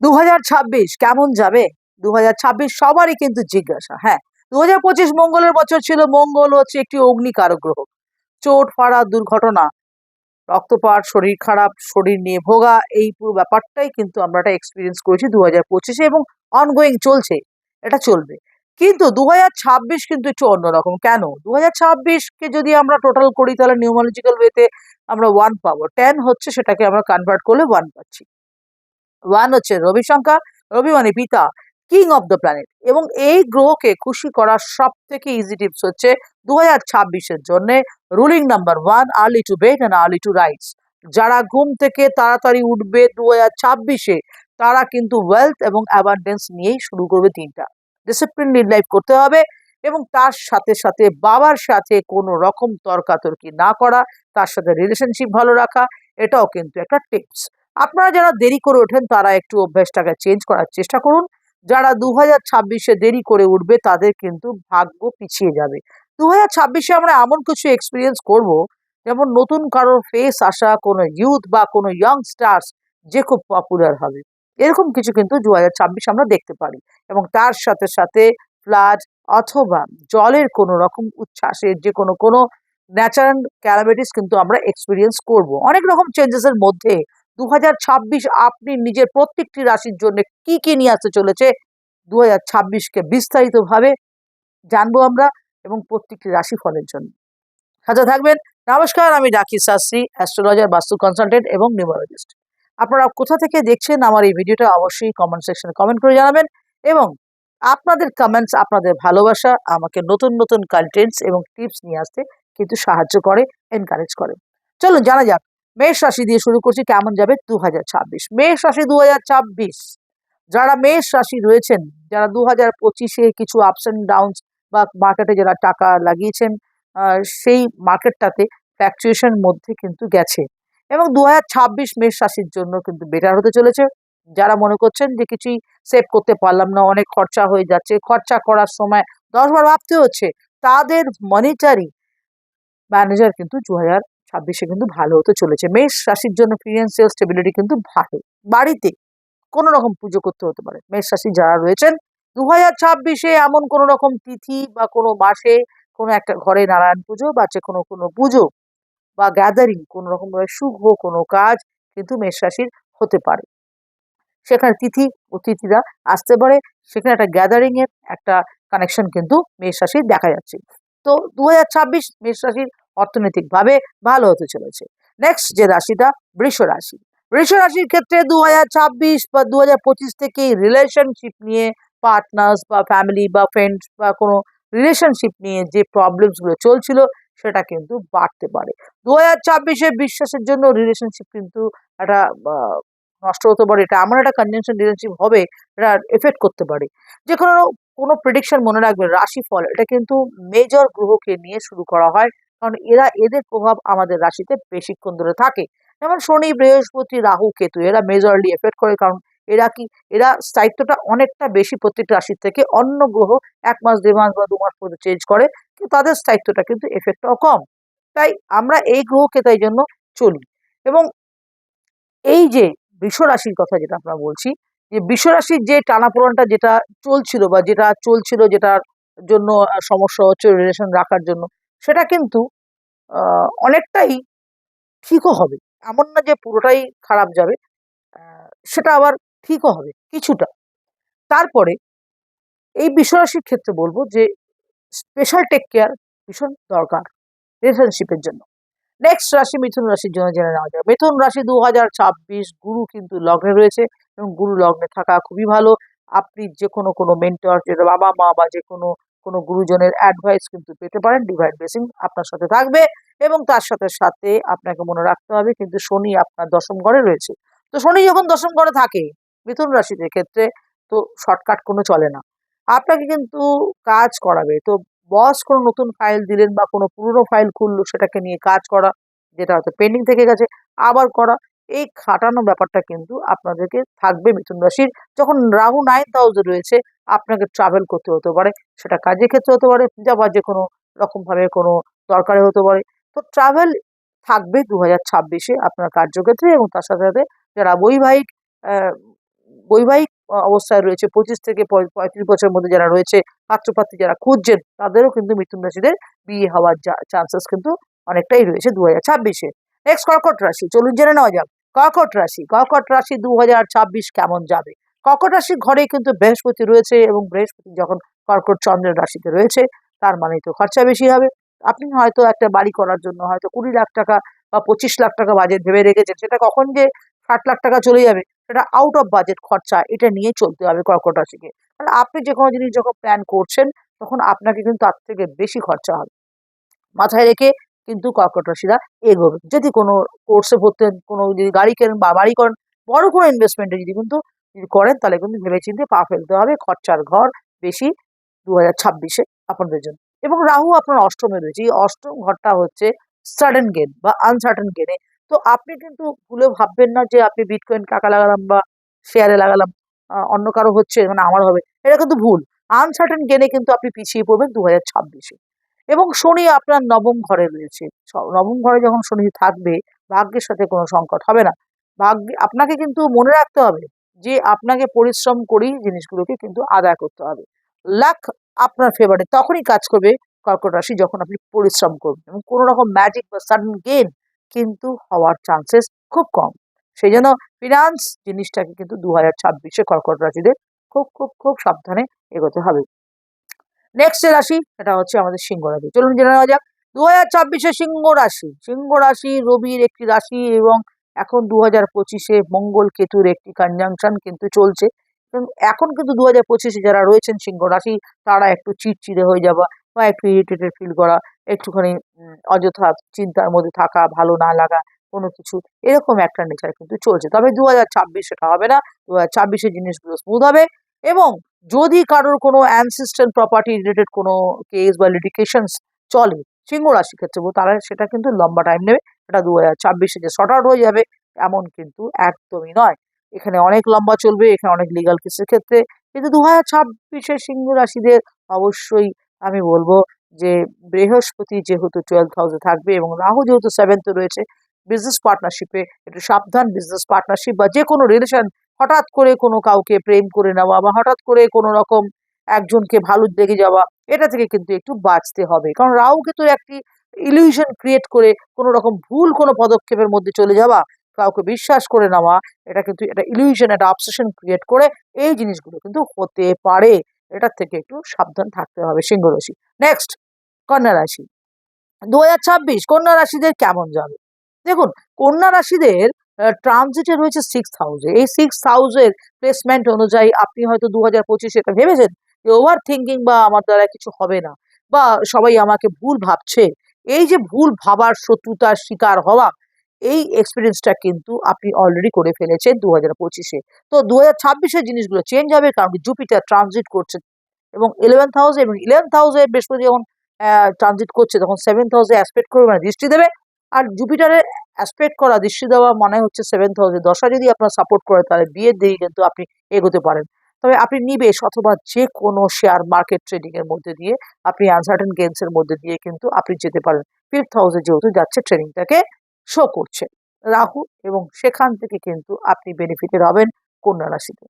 দু হাজার ছাব্বিশ কেমন যাবে? দু হাজার ছাব্বিশ সবারই কিন্তু জিজ্ঞাসা হ্যাঁ। দু হাজার পঁচিশ মঙ্গলের বছর ছিল, মঙ্গল হচ্ছে একটি অগ্নিকারক গ্রহ। চোট ফাড়া দুর্ঘটনা, রক্তপাত, শরীর খারাপ, শরীর নিয়ে ভোগা, এই পুরো ব্যাপারটাই কিন্তু আমরা এটা এক্সপিরিয়েন্স করেছি দু হাজার পঁচিশে এবং অনগোয়িং চলছে, এটা চলবে। কিন্তু দু হাজার ছাব্বিশ কিন্তু একটু অন্যরকম। কেন? দু হাজার ছাব্বিশকে যদি আমরা টোটাল করি, তাহলে নিউমোলজিক্যাল ওয়েতে আমরা ওয়ান পাবো। টেন হচ্ছে সেটাকে আমরা কনভার্ট করলে ওয়ান পাচ্ছি। ওয়ান হচ্ছে রবি সংখ্যা রবি মানে পিতা কিং অফ দ্য প্ল্যানেট এবং এই গ্রহকে খুশি করার সব থেকে ইজি টিপস হচ্ছে দু হাজার ছাব্বিশের জন্য ruling number one early to bed and early to rise যারা ঘুম থেকে তাড়াতাড়ি উঠবে দু হাজার ছাব্বিশে, তারা কিন্তু ওয়েলথ এবং অ্যাবান্ডেন্স নিয়েই শুরু করবে দিনটা। ডিসিপ্লিন লাইফ করতে হবে এবং তার সাথে সাথে বাবার সাথে কোনো রকম তর্কাতর্কি না করা, তার সাথে রিলেশনশিপ ভালো রাখা, এটাও কিন্তু একটা টিপস আপনারা যারা দেরি করে ওঠেন, তারা একটু অভ্যাসটাকে চেঞ্জ করার চেষ্টা করুন। যারা দু হাজার ছাব্বিশে দেরি করে উঠবে, তাদের কিন্তু ভাগ্য পিছিয়ে যাবে। দু হাজার ছাব্বিশে আমরা এমন কিছু এক্সপিরিয়েন্স করব, যেমন নতুন কারোর ফেস আসা, কোনো ইউথ বা কোনো ইয়াং স্টার্স যে খুব পপুলার হবে। এরকম কিছু কিন্তু দু হাজার ছাব্বিশ আমরা দেখতে পারি। এবং তার সাথে সাথে ফ্লাড অথবা জলের কোনো রকম উচ্ছ্বাসের যে কোনো কোনো ন্যাচারাল ক্যালামিটিস কিন্তু আমরা এক্সপিরিয়েন্স করব। অনেক রকম চেঞ্জেসের মধ্যে দু হাজার ছাব্বিশ আপনি নিজের প্রত্যেকটি রাশির জন্য কি কি নিয়ে আসতে চলেছে দু হাজার ছাব্বিশকে বিস্তারিতভাবে জানব আমরা এবং প্রত্যেকটি রাশি ফলের জন্য। সাথে থাকবেন। নমস্কার, আমি ডাকি শাস্ত্রী, অ্যাস্ট্রোলজার, বাস্তু কনসালটেন্ট এবং নিউমোলজিস্ট আপনারা কোথা থেকে দেখছেন আমার এই ভিডিওটা অবশ্যই কমেন্ট সেকশনে কমেন্ট করে জানাবেন এবং আপনাদের কমেন্টস আপনাদের ভালোবাসা আমাকে নতুন নতুন কন্টেন্টস এবং টিপস নিয়ে আসতে কিন্তু সাহায্য করে এনকারেজ করে। চলুন, জানা যাক মেষ রাশি দিয়ে শুরু করছি, কেমন যাবে? দু হাজার ছাব্বিশ। মেষ রাশি দু হাজার ছাব্বিশ। যারা মেষ রাশি রয়েছেন, যারা দু হাজার পঁচিশে কিছু আপস অ্যান্ড ডাউনস বা মার্কেটে যারা টাকা লাগিয়েছেন সেই মার্কেটটাতে ফ্ল্যাকচুয়েশন মধ্যে কিন্তু গেছে। এবং দু হাজার ছাব্বিশ মেষ রাশির জন্য কিন্তু বেটার হতে চলেছে। যারা মনে করছেন যে কিছুই সেভ করতে পারলাম না, অনেক খরচা হয়ে যাচ্ছে, খরচা করার সময় দশবার ভাবতে হচ্ছে, তাদের মনিটারি ম্যানেজার কিন্তু দু হাজার ছাব্বিশে কিন্তু ভালো হতে চলেছে। মেষ রাশির জন্য ফিনান্সিয়াল স্টেবিলিটি কিন্তু ভালো। বাড়িতে কোনো রকম পুজো করতে হতে পারে। মেষ রাশি যারা রয়েছেন দু হাজার ছাব্বিশে এমন কোনো রকম তিথি বা কোনো মাসে কোনো একটা ঘরে নারায়ণ পুজো বা যে কোনো কোনো পুজো বা গ্যাদারিং কোনো রকম শুভ কোনো কাজ কিন্তু মেষ রাশির হতে পারে। সেখানে তিথি, অতিথিরা আসতে পারে। সেখানে একটা গ্যাদারিং এর একটা কানেকশন কিন্তু মেষ রাশির দেখা যাচ্ছে। তো দু হাজার ছাব্বিশ মেষ রাশির অর্থনৈতিকভাবে ভালো হতে চলেছে। নেক্সট যে রাশিটা, বৃষ রাশি। বৃষ রাশির ক্ষেত্রে দু হাজার ছাব্বিশ বা দু হাজার পঁচিশ থেকে রিলেশনশিপ নিয়ে পার্টনার্স বা ফ্যামিলি বা ফ্রেন্ডস বা কোনো রিলেশনশিপ নিয়ে যে প্রবলেমসগুলো চলছিল, সেটা কিন্তু বাড়তে পারে। দু হাজার ছাব্বিশে বিশ্বাসের জন্য রিলেশনশিপ কিন্তু একটা নষ্ট হতে পারে। এটা এমন একটা কনজেনশন রিলেশনশিপ হবে, এটা এফেক্ট করতে পারে। যে কোনো কোনো প্রেডিকশন মনে রাখবে রাশিফল, এটা কিন্তু মেজর গ্রহকে নিয়ে শুরু করা হয়। কারণ এরা, এদের প্রভাব আমাদের রাশিতে বেশিক্ষণ ধরে থাকে। যেমন শনি, বৃহস্পতি, রাহু, কেতু, এরা মেজরলি এফেক্ট করে কারণ এরা কি, এরা স্থায়িত্বটা অনেকটা বেশি প্রত্যেকটা রাশির থেকে। অন্য গ্রহ এক মাস, দেড় মাস বা দু মাস পর্যন্ত চেঞ্জ করে, কিন্তু তাদের স্থায়িত্বটা কিন্তু এফেক্টটাও কম। তাই আমরা এই গ্রহকে তাই জন্য চলি। এবং এই যে বৃষ রাশির কথা যেটা আমরা বলছি, যে বৃষ রাশির যে টানাপোড়নটা যেটা চলছিল বা যেটা চলছিল, যেটার জন্য সমস্যা হচ্ছে রিলেশন রাখার জন্য সেটা কিন্তু অনেকটাই ঠিকও হবে। এমন না যে পুরোটাই খারাপ যাবে সেটা আবার ঠিকও হবে, কিছুটা। তারপরে এই বিশ্বরাশির ক্ষেত্রে বলব যে স্পেশাল টেক কেয়ার ভীষণ দরকার রিলেশনশিপের জন্য। নেক্সট রাশি মিথুন রাশির জন্য জেনে নেওয়া যায় মিথুন রাশি দু হাজার ছাব্বিশ, গুরু কিন্তু লগ্নে রয়েছে এবং গুরু লগ্নে থাকা খুবই ভালো। আপনি যে কোনো কোনো মেন্টর যেটা বাবা মা বা যে কোনো কোনো গুরুজনের অ্যাডভাইস কিন্তু পেতে পারেন। ডিভাইড ব্লেসিং আপনার সাথে থাকবে এবং তার সাথে সাথে আপনাকে মনে রাখতে হবে কিন্তু শনি আপনার দশম ঘরে রয়েছে। তো শনি যখন দশম ঘরে থাকে, মিথুন রাশিদের ক্ষেত্রে তো শর্টকাট কোনো চলে না। আপনাকে কিন্তু কাজ করাবে। তো বস কোনো নতুন ফাইল দিলেন বা কোনো পুরনো ফাইল খুললো সেটাকে নিয়ে কাজ করা, যেটা হয়তো পেন্ডিং থেকে গেছে, আবার করা, এই খাটানো ব্যাপারটা কিন্তু আপনাদেরকে থাকবে মিথুন রাশির। যখন রাহু নাইন্থ হাউসে রয়েছে আপনাকে ট্রাভেল করতে হতে পারে, সেটা কাজের ক্ষেত্রে হতে পারে বা যে কোনো রকমভাবে কোনো দরকারে হতে পারে। তো ট্রাভেল থাকবে দু হাজার ছাব্বিশে আপনার কার্যক্ষেত্রে এবং তার সাথে সাথে যারা বৈবাহিক বৈবাহিক অবস্থায় রয়েছে, পঁচিশ থেকে পঁয়- পঁয়ত্রিশ বছরের মধ্যে যারা রয়েছে পাত্রপাত্রী যারা খুঁজছেন, তাদেরও কিন্তু মিথুন রাশিদের বিয়ে হওয়ার চান্সেস কিন্তু অনেকটাই রয়েছে দু হাজার ছাব্বিশে। নেক্সট কর্কট রাশি, চলুন জেনে নেওয়া যাক। কর্কট রাশি কর্কট রাশি দু হাজার ছাব্বিশ কেমন যাবে? কর্কট রাশির ঘরে কিন্তু বৃহস্পতি রয়েছে এবং বৃহস্পতি যখন কর্কট চন্দ্রের রাশিতে রয়েছে, তার মানে তো খরচা বেশি হবে। আপনি হয়তো একটা বাড়ি করার জন্য হয়তো কুড়ি লাখ টাকা বা পঁচিশ লাখ টাকা বাজেট ভেবে রেখেছেন, সেটা কখন যে ষাট লাখ টাকা চলে যাবে, সেটা আউট অফ বাজেট খরচা, এটা নিয়ে চলতে হবে কর্কট রাশিকে। তাহলে আপনি যে কোনো জিনিস যখন প্ল্যান করছেন, তখন আপনাকে কিন্তু তার থেকে বেশি খরচা হবে। মাথায় রেখে কিন্তু কর্কট রাশিরা এগোবে। যদি কোনো কোর্সে ভর্তি কোনো যদি গাড়ি কেনেন বা বাড়ি করেন, বড় কোনো ইনভেস্টমেন্টে যদি কিন্তু করেন, তাহলে কিন্তু ভেবেচিন্তে পা ফেলতে হবে। খরচার ঘর বেশি দু হাজার ছাব্বিশে আপনাদের জন্য। এবং রাহু আপনার অষ্টমে রয়েছে। এই অষ্টম ঘরটা হচ্ছে সাডেন গেন বা আনসার্টেন গেনে তো আপনি কিন্তু ভুলে ভাববেন না যে আপনি বিটকয়েন কাকা লাগালাম বা শেয়ারে লাগালাম অন্য কারও হচ্ছে মানে আমার হবে। এটা কিন্তু ভুল। আনসার্টেন গেনে কিন্তু আপনি পিছিয়ে পড়বেন দু হাজার ছাব্বিশে। এবং শনি আপনার নবম ঘরে রয়েছে। নবম ঘরে যখন শনি থাকবে, ভাগ্যের সাথে কোনো সংকট হবে না। ভাগ্য, আপনাকে কিন্তু মনে রাখতে হবে যে আপনাকে পরিশ্রম করেই জিনিসগুলোকে কিন্তু আদায় করতে হবে। লাখ আপনার ফেভারে তখনই কাজ করবে কর্কট রাশি যখন আপনি পরিশ্রম করবেন এবং কোনো রকম ম্যাজিক বা সাডেন গেন কিন্তু হওয়ার চান্সেস খুব কম। সেই জন্য ফিনান্স জিনিসটাকে কিন্তু দু হাজার ছাব্বিশে কর্কট রাশিদের খুব খুব খুব সাবধানে এগোতে হবে। নেক্সট যে রাশি সেটা হচ্ছে আমাদের সিংহ রাশি। চলুন জেনে নেওয়া যাক। দু হাজার ছাব্বিশে সিংহ রাশি। সিংহ রাশি রবির একটি রাশি এবং এখন দু হাজার পঁচিশে মঙ্গল কেতুর একটি কনজাংশন কিন্তু চলছে। এখন কিন্তু দু হাজার পঁচিশে যারা রয়েছেন সিংহ রাশি, তারা একটু চিড়চিড়ে হয়ে যাওয়া বা একটু ইরিটেটেড ফিল করা, একটুখানি অযথা চিন্তার মধ্যে থাকা, ভালো না লাগা, কোনো কিছু, এরকম একটা নেচার কিন্তু চলছে। তবে দু হাজার ছাব্বিশ সেটা হবে না। দু হাজার ছাব্বিশে জিনিসগুলো স্মুথ হবে এবং যদি কারোর কোনো অ্যানসিস্টেন্ট প্রপার্টি রিলেটেড কোনো কেস বা লিটিকেশনস চলে, সিংহ রাশি ক্ষেত্রে, তারা সেটা কিন্তু লম্বা টাইম নেবে। সেটা দু হাজার ছাব্বিশে যে শর্ট আউট হয়ে যাবে। এমন কিন্তু একদমই নয়। এখানে অনেক লম্বা চলবে, এখানে অনেক লিগাল কেসের ক্ষেত্রে। কিন্তু দু হাজার ছাব্বিশে সিংহ রাশিদের অবশ্যই আমি বলব যে, বৃহস্পতি যেহেতু টুয়েলভ হাউসে থাকবে এবং রাহু যেহেতু সেভেন্থে রয়েছে বিজনেস পার্টনারশিপে একটু সাবধান বিজনেস পার্টনারশিপ বা যে কোনো রিলেশন হঠাৎ করে কোনো কাউকে প্রেম করে নেওয়া বা হঠাৎ করে কোনো রকম একজনকে ভালো দেখে যাওয়া, এটা থেকে কিন্তু একটু বাঁচতে হবে। কারণ রাহু কিন্তু একটি ইলিউশন ক্রিয়েট করে কোনো রকম ভুল কোনো পদক্ষেপের মধ্যে চলে যাওয়া, কাউকে বিশ্বাস করে নেওয়া, এটা কিন্তু এটা ইলিউশন একটা অবসেশন ক্রিয়েট করে এই জিনিসগুলো কিন্তু হতে পারে। এটার থেকে একটু সাবধান থাকতে হবে সিংহ রাশি। নেক্সট কন্যা রাশি। দু হাজার ছাব্বিশ, কন্যা রাশিদের কেমন যাবে? দেখুন, কন্যা রাশিদের ট্রানজিটে রয়েছে সিক্স হাউসে এই সিক্স হাউসের প্লেসমেন্ট অনুযায়ী আপনি হয়তো দু হাজার পঁচিশে এটা ভেবেছেন যে ওভার থিঙ্কিং বা আমার দ্বারা কিছু হবে না বা সবাই আমাকে ভুল ভাবছে। এই যে ভুল ভাবার শত্রুতার শিকার হওয়া, এই এক্সপিরিয়েন্সটা কিন্তু আপনি অলরেডি করে ফেলেছেন দু হাজার পঁচিশে। তো দু হাজার ছাব্বিশের জিনিসগুলো চেঞ্জ হবে কারণ জুপিটার ট্রানজিট করছে এবং ইলেভেন্থ হাউসে এবং ইলেভেন্থ হাউসে বৃহস্পতি যখন ট্রানজিট করছে তখন সেভেন্থ হাউসে অ্যাসপেক্ট করবে মানে দৃষ্টি দেবে। আর জুপিটারের অ্যাসপেক্ট করা, দৃষ্টি দেওয়া মানে হচ্ছে সেভেন্থ হাউসে দশা যদি আপনার সাপোর্ট করে তাহলে বিয়ের দিকে কিন্তু আপনি এগোতে পারেন। তবে আপনি নিবেশ অথবা যে কোনো শেয়ার মার্কেট ট্রেডিং এর মধ্যে দিয়ে আপনি আনসার্টেন গেমস এর মধ্যে দিয়ে কিন্তু আপনি যেতে পারেন। ফিফথ হাউসে যেহেতু যাচ্ছে ট্রেনিংটাকে শো করছে। রাহু এবং সেখান থেকে কিন্তু আপনি বেনিফিটেড হবেন কন্যা রাশিতে।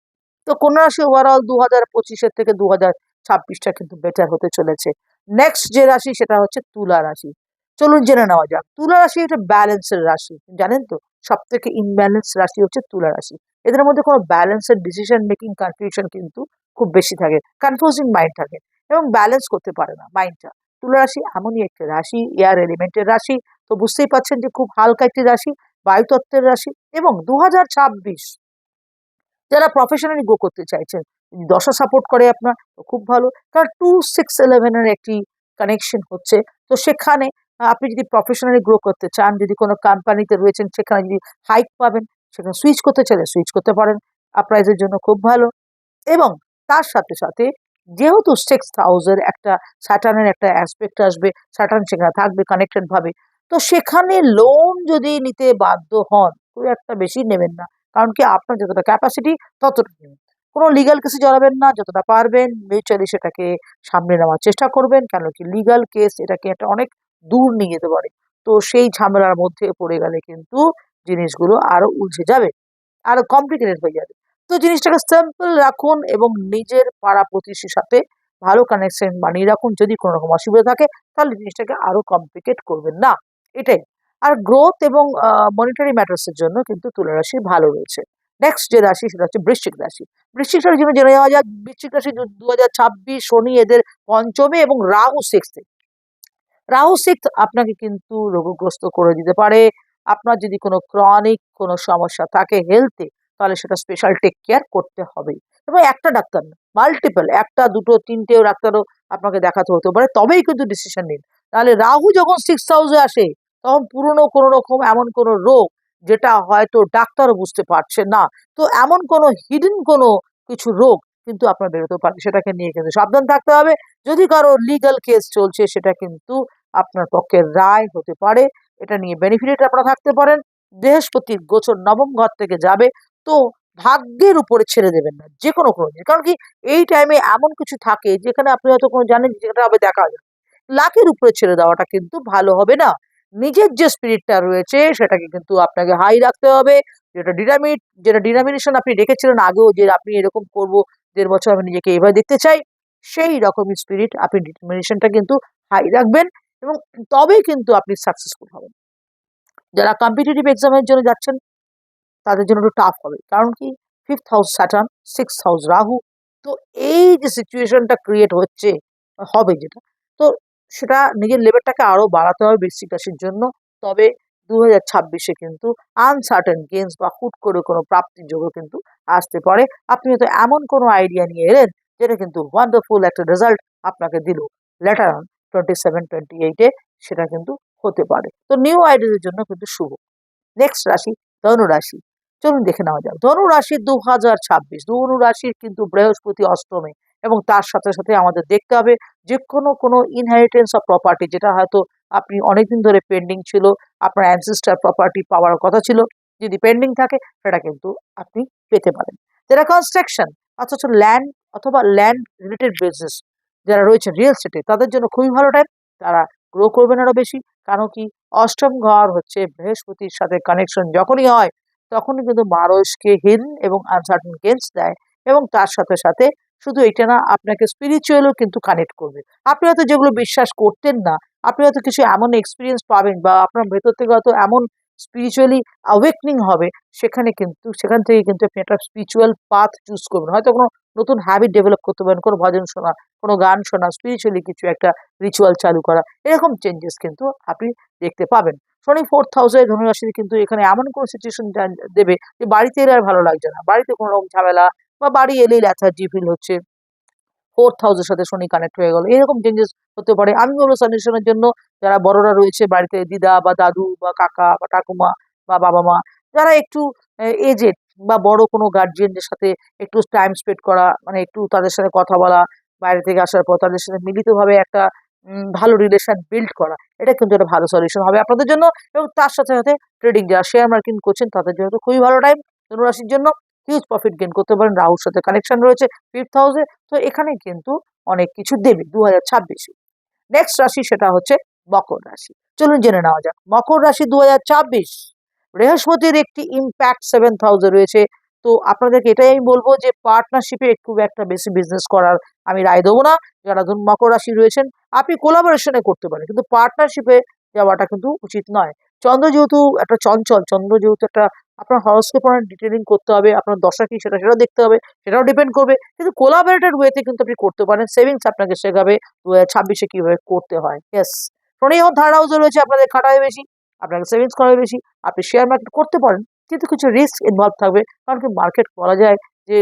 তো কন্যা রাশি ওভারঅল দু হাজার পঁচিশের থেকে দু হাজার ছাব্বিশটা কিন্তু বেটার হতে চলেছে। নেক্সট যে রাশি সেটা হচ্ছে তুলা রাশি। চলুন জেনে নেওয়া যাক। তুলা রাশি একটা ব্যালেন্সের রাশি। জানেন তো? সব থেকে ইনব্যালেন্স রাশি হচ্ছে তুলা রাশি। এদের মধ্যে কোনো ব্যালেন্সের ডিসিশন মেকিং কনফিউশন কিন্তু খুব বেশি থাকে কনফিউজিং মাইন্ড থাকে এবং ব্যালেন্স করতে পারে না মাইন্ডটা তুলা রাশি এমনই একটি রাশি এয়ার এলিমেন্টের রাশি। তো বুঝতেই পাচ্ছেন যে খুব হালকা একটি রাশি, বায়ুতত্ত্বের রাশি এবং দু হাজার ছাব্বিশ। যারা প্রফেশনালি গ্রো করতে চাইছেন, যদি দশা সাপোর্ট করে আপনার খুব ভালো। কারণ টু সিক্স ইলেভেনের একটি কানেকশন হচ্ছে। তো সেখানে আপনি যদি প্রফেশনালি গ্রো করতে চান, যদি কোনো কোম্পানিতে রয়েছেন, সেখানে যদি হাইক পাবেন সেখানে সুইচ করতে চাইলে সুইচ করতে পারেন। আপরাইজের জন্য খুব ভালো। এবং তার সাথে সাথে যেহেতু সিক্স হাউসের একটা স্যাটার্নের একটা অ্যাসপেক্ট আসবে স্যাটার্ন সেখানে থাকবে কানেক্টেড ভাবে, তো সেখানে লোন যদি নিতে বাধ্য হন, খুব একটা বেশি নেবেন না। কারণ কি? আপনার যতটা ক্যাপাসিটি ততটা নেবেন। কোনো লিগাল কেসে জড়াবেন না, যতটা পারবেন মিউচুয়ালি সেটাকে সামনে নেওয়ার চেষ্টা করবেন কেন কি? লিগাল কেস এটাকে একটা অনেক দূর নিয়ে যেতে পারে। তো সেই ঝামেলার মধ্যে পড়ে গেলে কিন্তু জিনিসগুলো আরও উলঝে যাবে, আরও কমপ্লিকেটেড হয়ে যাবে। তো জিনিসটাকে সিম্পল রাখুন এবং নিজের পাড়া প্রতিবেশীর সাথে ভালো কানেকশন বানিয়ে রাখুন, যদি কোনো রকম অসুবিধা থাকে, তাহলে জিনিসটাকে আরও কমপ্লিকেট করবেন না। এটাই। আর গ্রোথ এবং মনিটারি ম্যাটার্সের জন্য কিন্তু তুলা রাশি ভালো রয়েছে। নেক্সট যে রাশি, সেটা হচ্ছে বৃশ্চিক রাশি। বৃশ্চিক রাশির জন্য জেনে যাওয়া যাক, বৃশ্চিক রাশি দু হাজার ছাব্বিশ, শনি এদের পঞ্চমে এবং রাহু সিক্সথে রাহু সিক্স আপনাকে কিন্তু রোগগ্রস্ত করে দিতে পারে। আপনার যদি কোনো ক্রনিক কোনো সমস্যা থাকে হেলথে তাহলে সেটা স্পেশাল টেক কেয়ার করতে হবে। এবং একটা ডাক্তার না মাল্টিপল একটা, দুটো, তিনটেও ডাক্তারও আপনাকে দেখাতে হতে পারে, তবেই কিন্তু ডিসিশন নিন। তাহলে রাহু যখন সিক্স হাউসে আসে, তখন পুরনো কোনো রকম এমন কোনো রোগ যেটা হয়তো ডাক্তারও বুঝতে পারছে না। তো এমন কোনো হিডেন কোনো কিছু রোগ কিন্তু আপনার বেরোতে পারে, সেটাকে নিয়ে কিন্তু সাবধান থাকতে হবে। যদি কারও লিগাল কেস চলছে, সেটা কিন্তু আপনার পক্ষে রায় হতে পারে। এটা নিয়ে বেনিফিট আপনারা থাকতে পারেন। বৃহস্পতির গোচর নবম ঘর থেকে যাবে, তো ভাগ্যের উপরে ছেড়ে দেবেন না যে কোনো কোনো জিনিস কারণ কি, এই টাইমে এমন কিছু থাকে, যেখানে আপনি হয়তো কোনো জানেন যেটা হবে, দেখা যায় লাকের উপরে ছেড়ে দেওয়াটা কিন্তু ভালো হবে না। নিজের যে স্পিরিটটা রয়েছে, সেটাকে কিন্তু আপনাকে হাই রাখতে হবে। যেটা ডিটামিট যেটা ডিনামিনেশন আপনি রেখেছিলেন আগেও যে আপনি এরকম করব, দেড় বছর আমি নিজেকে এভাবে দেখতে চাই, সেই রকমই স্পিরিট আপনি ডিটারমিনেশনটা কিন্তু হাই রাখবেন। এবং তবেই কিন্তু আপনি সাকসেসফুল হবেন। যারা কম্পিটিটিভ এক্সামের জন্য যাচ্ছেন, তাদের জন্য একটু টাফ হবে। কারণ কি? Fifth house Saturn six house Rahu তো এই যে সিচুয়েশনটা ক্রিয়েট হচ্ছে, হবে যেটা। তো সেটা নিজের লেভেলটাকে আরও বাড়াতে হবে বৃশ্চিক রাশির জন্য। তবে দু হাজার ছাব্বিশে কিন্তু আনসার্টেন গেমস বা হুট করে কোনো প্রাপ্তির যোগও কিন্তু আসতে পারে। আপনি হয়তো এমন কোনো আইডিয়া নিয়ে এলেন, যেটা কিন্তু ওয়ান্ডারফুল একটা রেজাল্ট আপনাকে দিল। Later on twenty seven twenty এইটে সেটা কিন্তু হতে পারে। তো নিউ আইডিয়াদের জন্য কিন্তু শুভ। নেক্সট রাশি ধনু রাশি চলুন দেখে নেওয়া যাক। ধনু রাশি দু হাজার ছাব্বিশ। ধনু রাশির কিন্তু বৃহস্পতি অষ্টমে এবং তার সাথে সাথে আমাদের দেখতে হবে যে কোনো কোনো ইনহেরিটেন্স অফ প্রপার্টি যেটা হয়তো আপনি অনেকদিন ধরে পেন্ডিং ছিল, আপনার অ্যানসিস্টার প্রপার্টি পাওয়ার কথা ছিল, যদি পেন্ডিং থাকে সেটা কিন্তু আপনি পেতে পারেন। যারা কনস্ট্রাকশন অথচ ল্যান্ড অথবা ল্যান্ড রিলেটেড বিজনেস যারা রয়েছে রিয়েল স্টেটে তাদের জন্য খুবই ভালো টাইম তারা গ্রো করবেন আরও বেশি। কারণ কি? অষ্টম ঘর হচ্ছে বৃহস্পতির সাথে কানেকশন যখনই হয়, তখনই কিন্তু মানুষকে হিন এবং আনসার্টেন গেন্স দেয় এবং তার সাথে সাথে শুধু এটা না, আপনাকে স্পিরিচুয়ালও কিন্তু কানেক্ট করবে। আপনি হয়তো যেগুলো বিশ্বাস করতেন না, আপনি হয়তো কিছু এমন এক্সপিরিয়েন্স পাবেন বা আপনার ভেতর থেকে হয়তো এমন স্পিরিচুয়ালি অ্যাওয়েকনিং হবে, সেখানে কিন্তু, সেখান থেকে কিন্তু আপনি একটা স্পিরিচুয়াল পাথ চুজ করবেন। হয়তো কোনো নতুন হ্যাবিট ডেভেলপ করতে পারেন, কোনো ভজন শোনা কোনো গান শোনা স্পিরিচুয়ালি কিছু একটা রিচুয়াল চালু করা, এরকম চেঞ্জেস কিন্তু আপনি দেখতে পাবেন। শনি ফোর্থ হাউসে ধনুরাশি কিন্তু এখানে এমন কোনো সিচুয়েশন দেবে যে বাড়িতে এলে আর ভালো লাগছে না। বাড়িতে কোনো রকম ঝামেলা বা বাড়ি এলেই ল্যাথার্জি ফিল হচ্ছে। ফোর্থ হাউসের সাথে শনি কানেক্ট হয়ে গেল। এরকম চেঞ্জেস হতে পারে। আমি বলব সাজেশনের জন্য যারা বড়রা রয়েছে, বাড়িতে দিদা বা দাদু বা কাকা বা ঠাকুমা বা বাবা মা, যারা একটু এজেড বা বড় কোনো গার্জিয়ানদের সাথে একটু টাইম স্পেন্ড করা মানে একটু তাদের সাথে কথা বলা বাইরে থেকে আসার পর তাদের সাথে মিলিতভাবে একটা ভালো রিলেশন বিল্ড করা। এটা কিন্তু একটা ভালো সলিউশন হবে আপনাদের জন্য এবং তার সাথে সাথে ট্রেডিং যারা শেয়ার মার্কেট করছেন তাদের জন্য তো খুবই ভালো টাইম ধনুরাশির জন্য হিউজ প্রফিট গেন করতে পারেন। রাহুর সাথে কানেকশন রয়েছে ফিফথ হাউসে তো এখানে কিন্তু অনেক কিছু দেবে দু হাজার ছাব্বিশে নেক্সট রাশি সেটা হচ্ছে মকর রাশি। চলুন জেনে নেওয়া যাক। মকর রাশি দু হাজার ছাব্বিশ বৃহস্পতির একটি ইম্প্যাক্ট সেভেন থাউজেন্ড রয়েছে। তো আপনাদেরকে এটাই আমি বলব যে পার্টনারশিপে খুব একটা বেশি বিজনেস করার আমি রায় দেবো না। যারা ধরুন মকর রাশি রয়েছেন, আপনি কোলাবোরেশনে করতে পারেন, কিন্তু পার্টনারশিপে যাওয়াটা কিন্তু উচিত নয়। চন্দ্র যেহেতু একটা চঞ্চল, চন্দ্র যেহেতু একটা আপনার হরস্কোপ ডিটেলিং করতে হবে, আপনার দশা কি সেটা, সেটাও দেখতে হবে, সেটাও ডিপেন্ড করবে। কিন্তু কোলাবোরেটেড ওয়েতে কিন্তু আপনি করতে পারেন সেভিংস আপনাকে শেখাবে দু হাজার ছাব্বিশে কীভাবে করতে হয়। ইয়েস শনি এখন থার্ড হাউসে রয়েছে আপনাদের খাটাবে বেশি, আপনাকে সেভিংস করাবে বেশি, আপনি শেয়ার মার্কেট করতে পারেন। কিন্তু কিছু রিস্ক ইনভলভ থাকবে। কারণ কি মার্কেট বলা যায় যে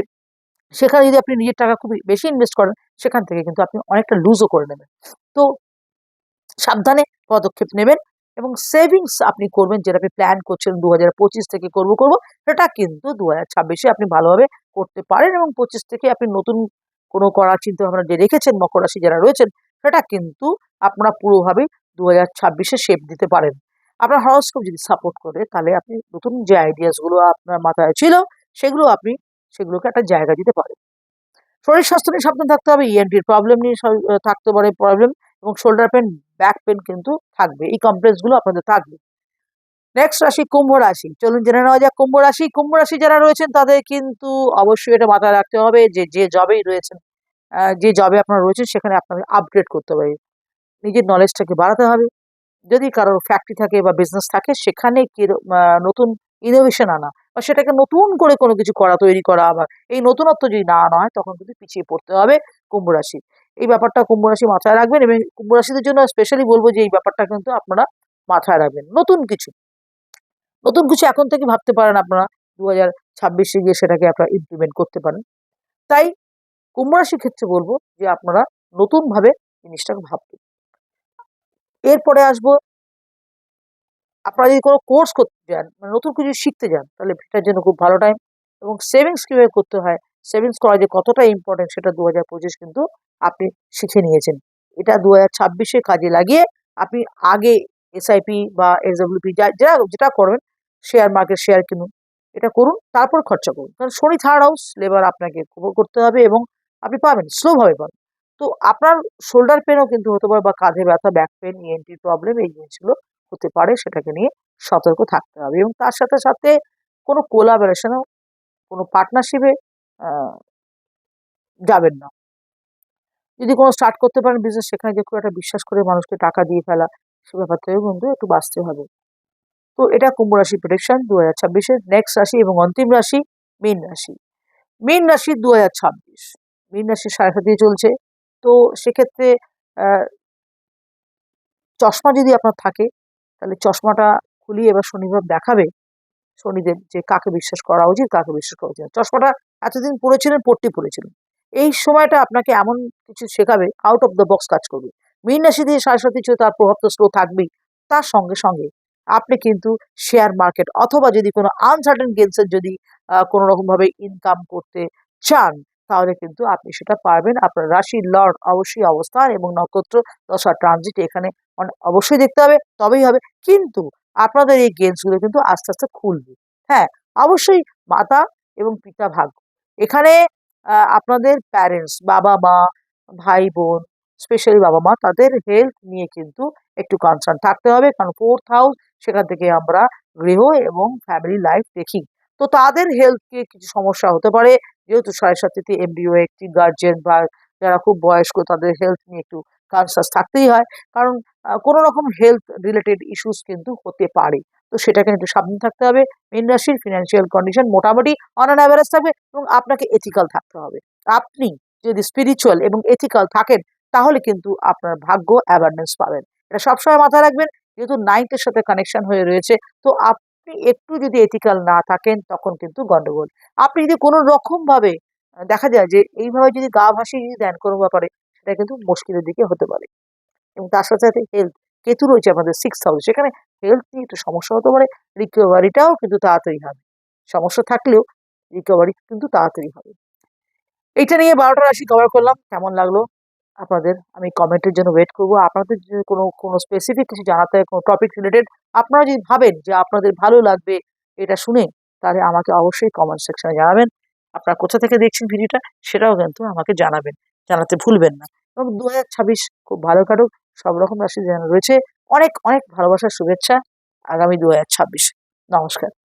সেখানে যদি আপনি নিজের টাকা খুবই বেশি ইনভেস্ট করেন, সেখান থেকে কিন্তু আপনি অনেকটা লুজও করে নেবেন। তো সাবধানে পদক্ষেপ নেবেন এবং সেভিংস আপনি করবেন যেটা আপনি প্ল্যান করছেন দু হাজার পঁচিশ থেকে করব করব, সেটা কিন্তু দু হাজার ছাব্বিশে আপনি ভালোভাবে করতে পারেন এবং পঁচিশ থেকে আপনি নতুন কোনো করার চিন্তা ভাবনা যে রেখেছেন, মকর রাশি যারা রয়েছেন, সেটা কিন্তু আপনারা পুরোভাবেই দু হাজার ছাব্বিশে শেপ দিতে পারেন। আপনার হরস্কোপ যদি সাপোর্ট করে, তাহলে আপনি নতুন যে আইডিয়াসগুলো আপনার মাথায় ছিল, সেগুলো আপনি সেগুলোকে একটা জায়গা দিতে পারেন। শরীর স্বাস্থ্য নিয়ে সাবধান থাকতে হবে ইএনটির প্রবলেম নিয়ে থাকতে পারে প্রবলেম এবং শোল্ডার পেন ব্যাক পেন কিন্তু থাকবে, এই কমপ্লেক্সগুলো আপনাদের থাকবে। নেক্সট রাশি কুম্ভ রাশি, চলুন জেনে নেওয়া যাক কুম্ভ রাশি। কুম্ভ রাশি যারা রয়েছেন, তাদের কিন্তু অবশ্যই এটা মাথায় রাখতে হবে যে যে জবেই রয়েছেন যে জবে আপনারা রয়েছেন, সেখানে আপনাকে আপগ্রেড করতে হবে। নিজের নলেজটাকে বাড়াতে হবে। যদি কারোর ফ্যাক্টরি থাকে বা বিজনেস থাকে, সেখানে কি নতুন ইনোভেশন আনা বা সেটাকে নতুন করে কোনো কিছু করা, তৈরি করা আবার এই নতুনত্ব যদি না আনা হয়, তখন কিন্তু পিছিয়ে পড়তে হবে কুম্ভ রাশি। এই ব্যাপারটা কুম্ভ রাশি মাথায় রাখবেন এবং কুম্ভ রাশিদের জন্য স্পেশালি বলব যে, এই ব্যাপারটা কিন্তু আপনারা মাথায় রাখবেন। নতুন কিছু। নতুন কিছু এখন থেকে ভাবতে পারেন আপনারা দু হাজার ছাব্বিশে গিয়ে সেটাকে আপনারা ইমপ্লিমেন্ট করতে পারেন। তাই কুম্ভ রাশির ক্ষেত্রে বলব যে, আপনারা নতুনভাবে জিনিসটাকে ভাববেন এরপরে আসব। আপনারা যদি কোনো কোর্স করতে যান মানে নতুন কিছু শিখতে যান, তাহলে সেটার জন্য খুব ভালো টাইম এবং সেভিংস কীভাবে করতে হয় সেভিংস করা যে কতটা ইম্পর্টেন্ট সেটা দু হাজার পঁচিশ কিন্তু আপনি শিখে নিয়েছেন। এটা দু হাজার ছাব্বিশে কাজে লাগিয়ে আপনি আগে এসআইপি বা এসডব্লিউপি যা যা, যেটা করবেন শেয়ার মার্কেট শেয়ার কিনুন। এটা করুন, তারপর খরচা করুন। কারণ শনি থার্ড হাউস লেবার আপনাকে করতে হবে এবং আপনি পাবেন স্লোভাবে পাবেন। তো আপনার শোল্ডার পেনও কিন্তু হতে পারে বা কাঁধে ব্যথা ব্যাক পেন ইএনটি প্রবলেম এই জিনিসগুলো হতে পারে সেটাকে নিয়ে সতর্ক থাকতে হবে এবং তার সাথে সাথে কোনো কোলাবোরেশনও কোনো পার্টনারশিপে যাবেন না। যদি কোনো স্টার্ট করতে পারেন বিজনেস সেখানে যে খুব একটা বিশ্বাস করে মানুষকে টাকা দিয়ে ফেলা, সে ব্যাপার থেকেও কিন্তু একটু বাঁচতে হবে। তো এটা কুম্ভ রাশি প্রেডিকশন দু হাজার ছাব্বিশের নেক্সট রাশি এবং অন্তিম রাশি মীন রাশি। মীন রাশি দু হাজার ছাব্বিশ। মীন রাশির সাড়ে সাথে চলছে। তো সেক্ষেত্রে চশমা যদি আপনার থাকে তাহলে চশমাটা খুলিয়ে এবার শনিবার দেখাবে। শনিদের যে কাকে বিশ্বাস করা উচিত কাকে বিশ্বাস করা উচিত চশমাটা এতদিন পড়েছিলেন পড়তে পড়েছিলেন এই সময়টা আপনাকে এমন কিছু শেখাবে আউট অফ দ্য বক্স কাজ করবে। মীন রাশি দিয়ে সাড়ে সাথে ছিল তার প্রভাব তো স্লো থাকবেই তার সঙ্গে সঙ্গে আপনি কিন্তু শেয়ার মার্কেট অথবা যদি কোনো আনসার্টেন গেমসের যদি আহ, কোনো রকমভাবে ইনকাম করতে চান তাহলে কিন্তু আপনি সেটা পারবেন। আপনার রাশির লর্ড অবশ্যই অবস্থান এবং নক্ষত্র দশা ট্রানজিট এখানে অবশ্যই দেখতে হবে, তবেই হবে। কিন্তু আপনাদের এই গেমসগুলো কিন্তু আস্তে আস্তে খুলবে। হ্যাঁ অবশ্যই মাতা এবং পিতা ভাগ্য। এখানে আপনাদের প্যারেন্টস বাবা মা, ভাই বোন স্পেশালি বাবা মা, তাদের হেলথ নিয়ে কিন্তু একটু কনসার্ন থাকতে হবে। কারণ ফোর্থ হাউস সেখান থেকে আমরা গৃহ এবং ফ্যামিলি লাইফ দেখি। তো তাদের হেলথকে কিছু সমস্যা হতে পারে যেহেতু সাড়ে সাথীতে এমবিও, একটি গার্জেন বা যারা খুব বয়স্ক, তাদের হেলথ নিয়ে একটু কনসাস থাকতেই হয়। কারণ কোনো রকম হেলথ রিলেটেড ইস্যুস কিন্তু হতে পারে। তো সেটাকে একটু সাবধান থাকতে হবে। মীন রাশির ফিনান্সিয়াল কন্ডিশন মোটামুটি অন অ্যান অ্যাভারেজ থাকবে এবং আপনাকে এথিক্যাল থাকতে হবে। আপনি যদি স্পিরিচুয়াল এবং এথিক্যাল থাকেন, তাহলে কিন্তু আপনার ভাগ্য অ্যাওয়ারনেস পাবেন। এটা সবসময় মাথায় রাখবেন। যেহেতু নাইনথের সাথে কানেকশন হয়ে রয়েছে, তো আপনি একটু যদি এথিক্যাল না থাকেন, তখন কিন্তু গন্ডগোল। আপনি যদি কোনো রকম ভাবে দেখা যায় যে এইভাবে যদি গা ভাসিয়ে যদি দেন কোনো ব্যাপারে, সেটা কিন্তু মুশকিলের দিকে হতে পারে। এবং তার সাথে সাথে হেলথ কেতু রয়েছে আমাদের সিক্স হাউস সেখানে হেলথ নিয়ে একটু সমস্যা হতে পারে রিকভারিটাও কিন্তু তাড়াতাড়ি হবে। সমস্যা থাকলেও রিকভারি কিন্তু তাড়াতাড়ি হবে। এইটা নিয়ে বারোটা রাশি কভার করলাম, কেমন লাগল? আপনাদের, আমি কমেন্টের জন্য ওয়েট করব। আপনাদের যদি কোনো কোনো স্পেসিফিক কিছু জানাতে হয়, কোনো টপিক রিলেটেড আপনারা যদি ভাবেন যে আপনাদের ভালো লাগবে এটা শুনে, তাহলে আমাকে অবশ্যই কমেন্ট সেকশনে জানাবেন। আপনারা কোথা থেকে দেখছেন ভিডিওটা, সেটাও কিন্তু আমাকে জানাবেন। জানাতে ভুলবেন না। এবং দু হাজার ছাব্বিশ খুব ভালো কাটুক, সব রকম রাশি যেন রয়েছে। অনেক অনেক ভালোবাসার শুভেচ্ছা আগামী দু হাজার ছাব্বিশ। নমস্কার।